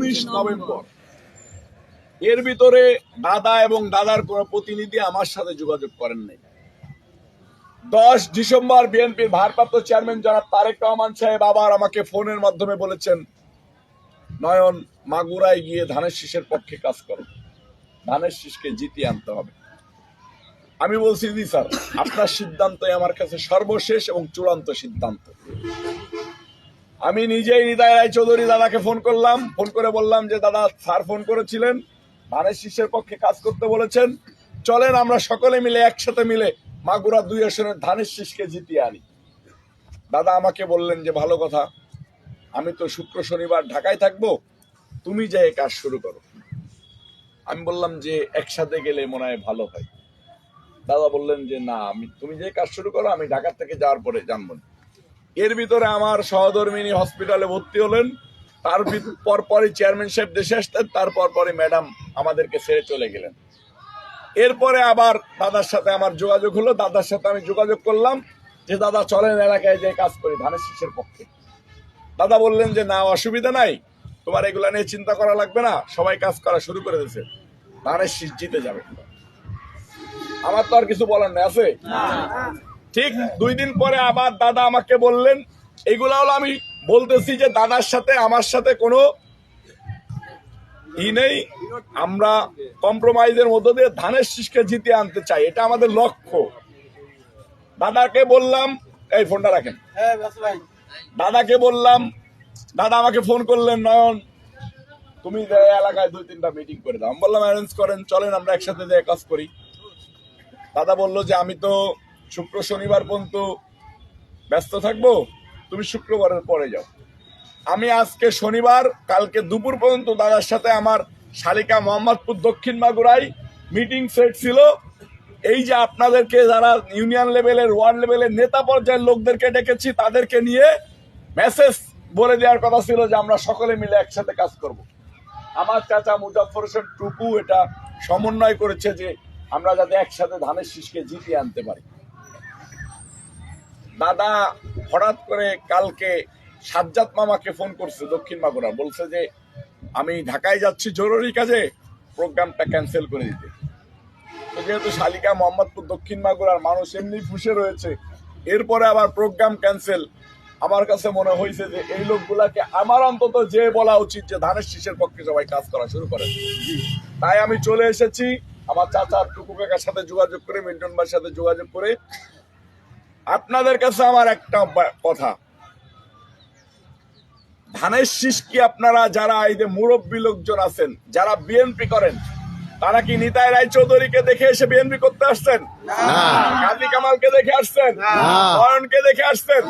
উনিশ নভেম্বর। এর ভিতরে দাদা এবং দাদার কোন প্রতিনিধি আমার সাথে যোগাযোগ করেন নাই। দশ ডিসেম্বর বিএনপির ভারপ্রাপ্ত চেয়ারম্যান জনাব তারেক রহমান সাহেব আবার আমাকে ফোনের মাধ্যমে বলেছেন নয়ন মাগুরায় গিয়ে ধানের শীষের পক্ষে কাজ করো। ধানের শীষকে জিতিয়ে আনতে হবে। আমি বলছি জি স্যার আপনার সিদ্ধান্তই আমার কাছে সর্বশেষ এবং চূড়ান্ত সিদ্ধান্ত। আমি নিজেই হৃদয় রায় চৌধুরী দাদাকে ফোন করলাম, ফোন করে বললাম যে, দাদা, স্যার ফোন করেছিলেন ধানের শীষের পক্ষে কাজ করতে বলেছেন। চলেন, আমরা সকলে মিলে, একসাথে মিলে মাগুরা দুই আসনের ধানের শীষকে জিতিয়ে আনি। দাদা আমাকে বললেন যে, ভালো কথা, আমি তো শুক্র শনিবার ঢাকায় থাকব, তুমি যে কাজ শুরু করো। আমি বললাম যে, একসাথে গেলে মনে হয় ভালো হয়। দাদা বললেন যে, না, আমি, তুমি যে কাজ শুরু করো, আমি ঢাকার থেকে যাওয়ার পরে জানব না। এর ভিতরে আমার সহধর্মিনী হসপিটালে ভর্তি হলেন। তার পরপরই চেয়ারম্যান সাহেব দেশে আসতেন তারপর পরে ম্যাডাম আমাদেরকে ছেড়ে চলে গেলেন। এরপরে আবার দাদার সাথে আমার যোগাযোগ হলো। দাদার সাথে আমি যোগাযোগ করলাম যে, দাদা, চলেন এলাকায় যে কাজ করি, ধানের শীষের পক্ষে। দাদা বললেন যে, না, অসুবিধা নাই। তোমার এগুলা নিয়ে চিন্তা করা লাগবে না। সবাই কাজ করা শুরু করে দিয়েছে। ধানের শীষ জিতে যাবে। আমার তো আর কিছু বলার নেই, আছে? ঠিক দুই দিন পরে আবার দাদা আমাকে বললেন এগুলা হলো আমি বলতেছি যে দাদার সাথে আমার সাথে কোনো ই নেই। আমরা কম্প্রোমাইজের মধ্য দিয়ে ধানের শীষকে জিতে আনতে চাই। এটা আমাদের লক্ষ্য। দাদাকে বললাম এই ফোনটা রাখেন। দাদাকে বললাম দাদা আমাকে ফোন করলেন নয়ন তুমি এলাকায় দুই তিনটা মিটিং করে দাও। আমি বললাম অ্যারেঞ্জ করেন চলেন আমরা একসাথে যে কাজ করি। দাদা বলল যে আমি তো শুক্র শনিবার পর্যন্ত ব্যস্ত থাকব, তুমি শুক্রবারের পরে যাও। আমি আজকে শনিবার, কালকে দুপুর পর্যন্ত দাদার সাথে আমার শালিকা মোহাম্মদপুর দক্ষিণ মাগুরাই মিটিং সেট ছিল। এই যে আপনাদেরকে যারা ইউনিয়ন লেভেলের ওয়ার্ড লেভেলের নেতা পর্যায়ের লোকদেরকে ডেকেছি, তাদেরকে নিয়ে মেসেজ বলে দেওয়ার কথা ছিল যে আমরা সকলে মিলে একসাথে কাজ করব। আমার চাচা মুজাফর হোসেন টুকু এটা সমন্বয় করেছে যে আমরা যাতে একসাথে ধানের শীষকে জিতিয়ে আনতে পারি। দাদা হঠাৎ করে কালকে সাজ্জাদ মামাকে ফোন করছে দক্ষিণ মাগুরা বলছে যে, আমি ঢাকায় যাচ্ছি জরুরি কাজে, প্রোগ্রামটা ক্যান্সেল করে দিতে। তো যেহেতু শালিকা মোহাম্মদপুর দক্ষিণ মাগুরার মানুষ এমনি ফুসে রয়েছে, এরপরে আবার প্রোগ্রাম ক্যান্সেল। আমার কাছে মনে হয়েছে যে, এই লোকগুলাকে আমার অন্তত যে বলা উচিত যে, ধানের শীষের পক্ষে সবাই কাজ করা শুরু করে। তাই আমি চলে এসেছি, আমার চাচা টুকু কাকার সাথে যোগাযোগ করে মিল্টন ভাইয়ের সাথে যোগাযোগ করে আপনাদের কাছে আমার একটা কথা। ধানের শীষ কি আপনারা যারা এই যে মুরব্বী লোকজন আছেন যারা বিএনপি করেন তারা কি নিতাই রায় চৌধুরীকে দেখে এসে বিএনপি করতে আসছেন? কাজী কামালকে দেখে আসছেন? নয়নকে দেখে আসছেন?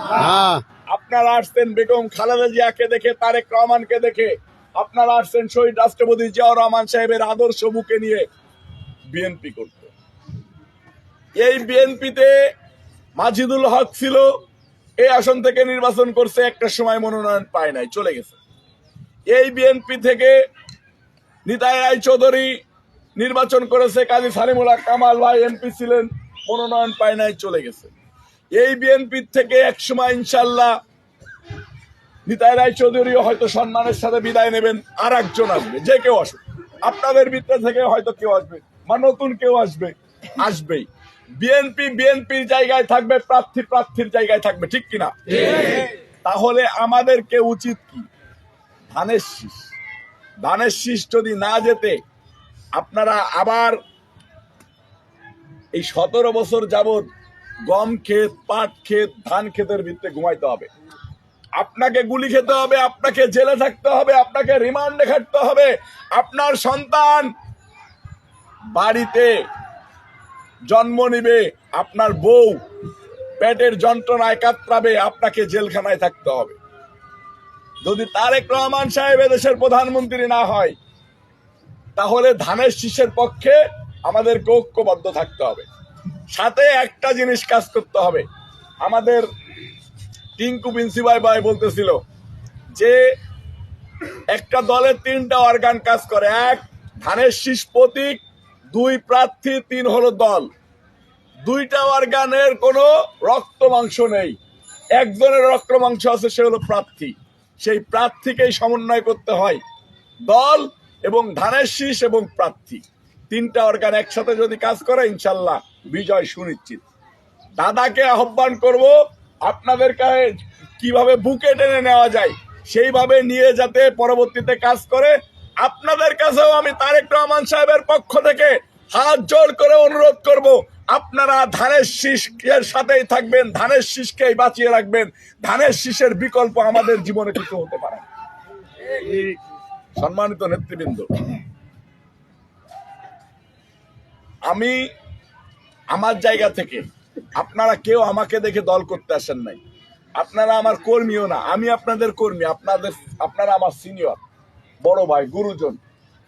আপনারা আসছেন বেগম খালেদা জিয়াকে দেখে তারেক রহমানকে দেখে। আপনারা আসছেন শহীদ রাষ্ট্রপতি জিয়াউর রহমান সাহেবের আদর্শ বুকে নিয়ে বিএনপি করতে। এই বিএনপিতে মাজিদুল হক ছিল এই আসন থেকে নির্বাচন করছে, একটা সময় মনোনয়ন পায় নাই, চলে গেছে। এই বিএনপি থেকে নিতাই রায় চৌধুরী নির্বাচন করেছে, কাজী সালিমুল্লাহ কামাল ভাই এমপি ছিলেন, মনোনয়ন পায় নাই, চলে গেছে। এই বিএনপি থেকে এক সময় ইনশাল্লাহ নিতাই রায় চৌধুরীও হয়তো সম্মানের সাথে বিদায় নেবেন আর একজন আসবে, যে কেউ আসবে আপনাদের ভিতরে থেকে হয়তো কেউ আসবে, বা নতুন কেউ আসবে, আসবেই। বিএনপি বিএনপির জায়গায় থাকবে, প্রার্থী প্রার্থীর জায়গায় থাকবে, ঠিক কিনা? তাহলে আমাদেরকে উচিত কি? ধানের শীষ। ধানের শীষ যদি না যেতে, আপনারা আবার এই সতেরো বছর যাবৎ গম ক্ষেত, পাট ক্ষেত, ধান ক্ষেতের ভিত্তে ঘুমাইতে হবে। আপনাকে গুলি খেতে হবে, আপনাকে জেলে থাকতে হবে, আপনাকে রিমান্ডে খাটতে হবে। আপনার সন্তান বাড়িতে জন্ম নিবে, আপনার বউ পেটের যন্ত্রণায় কাতরাবে, আপনাকে জেলখানায় থাকতে হবে। যদি তারেক রহমান সাহেব দেশের প্রধানমন্ত্রী না হয়, তাহলে ধানের শীষের পক্ষে আমাদের ঐক্যবদ্ধ থাকতে হবে। সাথে একটা জিনিস কাজ করতে হবে। আমাদের টিঙ্কু প্রিন্সিপাল ভাই বলতেছিল যে, একটা দলের তিনটা অর্গান কাজ করে। এক, ধানের শীষ প্রতীক দুই প্রার্থী, তিন হলো দল। দুইটা অর্গানের কোনো রক্ত মাংস নেই। একজনের রক্ত মাংস আছে, সে হলো প্রার্থী। সেই প্রার্থীকেই সমন্বয় করতে হয় দল এবং ধানের শীষ এবং প্রার্থী। তিনটা অর্গান একসাথে যদি কাজ করে, ইনশাল্লাহ বিজয় সুনিশ্চিত। দাদাকে আহ্বান করব, আপনাদের কাছে কীভাবে বুকে টেনে নেওয়া যায়, সেইভাবে নিয়ে যাতে পরবর্তীতে কাজ করে আপনাদের কাছেও আমি তারেক রহমান সাহেবের পক্ষ থেকে হাত জোর করে অনুরোধ করব, আপনারা ধানের শীষের সাথেই থাকবেন, ধানের শীষকেই বাঁচিয়ে রাখবেন, ধানের শীষের বিকল্প আমাদের জীবনে কিছু হতে পারে সম্মানিত নেতৃবৃন্দ, আমি আমার জায়গা থেকে, আপনারা কেউ আমাকে দেখে দল করতে আসেন নাই। আপনারা আমার কর্মীও না, আমি আপনাদের কর্মী, আপনাদের, আপনারা আমার সিনিয়র। বড় ভাই, গুরুজন।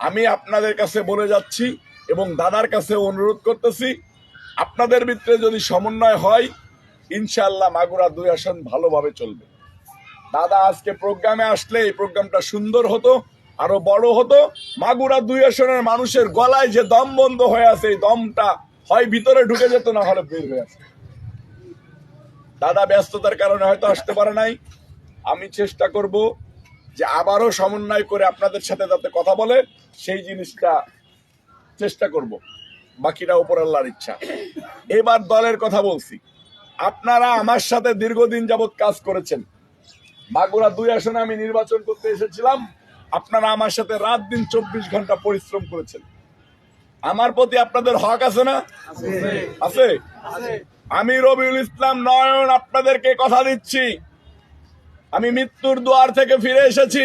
আমি আপনাদের কাছে বলে যাচ্ছি এবং দাদার কাছে অনুরোধ করতেছি, আপনাদের ভিতরে যদি সমন্বয় হয়, ইনশাআল্লাহ মাগুরা দুই আসন ভালোভাবে চলবে। দাদা আজকে প্রোগ্রামে আসলে এই প্রোগ্রামটা সুন্দর হতো, আরও বড় হতো। মাগুরা দুই আসনের মানুষের গলায় যে দম বন্ধ হয়ে আছে, এই দমটা হয় ভিতরে ঢুকে যেত, না হলে বের হয়ে আসে দাদা ব্যস্ততার কারণে হয়তো আসতে পারে নাই। আমি চেষ্টা করব যে আবারও সমন্বয় করে আপনাদের সাথে যাতে কথা বলে সেই জিনিসটা চেষ্টা করব। বাকিটা উপর আল্লাহর ইচ্ছা। এবার দলের কথা বলছি। আপনারা আমার সাথে দীর্ঘদিন যাবৎ কাজ করেছেন। মাগুরা দুই আসনে আমি নির্বাচন করতে এসেছিলাম। আপনারা আমার সাথে রাত দিন চব্বিশ ঘণ্টা পরিশ্রম করেছেন। আমার প্রতি আপনাদের হক আছে না? আছে? আমি রবিউল ইসলাম নয়ন আপনাদেরকে কথা দিচ্ছি। আমি মৃত্যুর দুয়ার থেকে ফিরে এসেছি।